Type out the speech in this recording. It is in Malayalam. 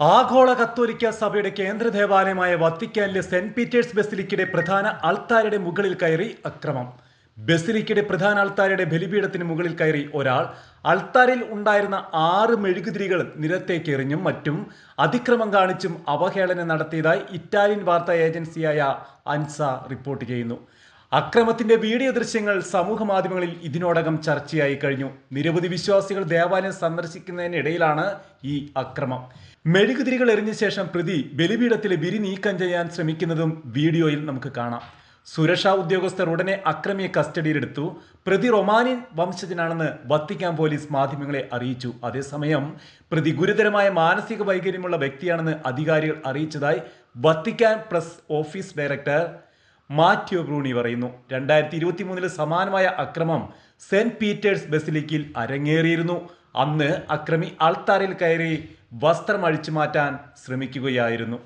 ആഗോള കത്തോലിക്ക സഭയുടെ കേന്ദ്ര ദേവാലയമായ വത്തിക്കാനിലെ സെന്റ് പീറ്റേഴ്സ് ബസിലിക്കയുടെ പ്രധാന അൾത്താരയുടെ മുകളിൽ കയറി അക്രമം. ബസിലിക്കയുടെ പ്രധാന അൾത്താരയുടെ ബലിപീഠത്തിന് മുകളിൽ കയറി ഒരാൾ. അൾത്താരയിൽ ഉണ്ടായിരുന്ന ആറ് മെഴുകുതിരികൾ നിരത്തേക്ക് എറിഞ്ഞും മറ്റും അതിക്രമം കാണിച്ചും അവഹേളനം നടത്തിയതായി ഇറ്റാലിയൻ വാർത്താ ഏജൻസിയായ അൻസ റിപ്പോർട്ട് ചെയ്യുന്നു. അക്രമത്തിന്റെ വീഡിയോ ദൃശ്യങ്ങൾ സമൂഹ മാധ്യമങ്ങളിൽ ഇതിനോടകം ചർച്ചയായി കഴിഞ്ഞു. നിരവധി വിശ്വാസികൾ ദേവാലയം സന്ദർശിക്കുന്നതിനിടയിലാണ് ഈ അക്രമം. മെഴുകുതിരികൾ എറിഞ്ഞ ശേഷം പ്രതി ബലിപീഠത്തിലെ വിരി നീക്കം ചെയ്യാൻ ശ്രമിക്കുന്നതും വീഡിയോയിൽ നമുക്ക് കാണാം. സുരക്ഷാ ഉദ്യോഗസ്ഥർ ഉടനെ അക്രമിയെ കസ്റ്റഡിയിലെടുത്തു. പ്രതി റൊമാനിയൻ വംശജനാണെന്ന് വത്തിക്കാൻ പോലീസ് മാധ്യമങ്ങളെ അറിയിച്ചു. അതേസമയം പ്രതി ഗുരുതരമായ മാനസിക വൈകല്യമുള്ള വ്യക്തിയാണെന്ന് അധികാരികൾ അറിയിച്ചതായി Vatican press office director Matteo Bruni പറയുന്നു. രണ്ടായിരത്തി ഇരുപത്തി മൂന്നിലെ സമാനമായ അക്രമം സെന്റ് പീറ്റേഴ്സ് ബസിലിക്കിൽ അരങ്ങേറിയിരുന്നു. അന്ന് അക്രമി അൾത്താരയിൽ കയറി വസ്ത്രം അഴിച്ചു മാറ്റാൻ ശ്രമിക്കുകയായിരുന്നു.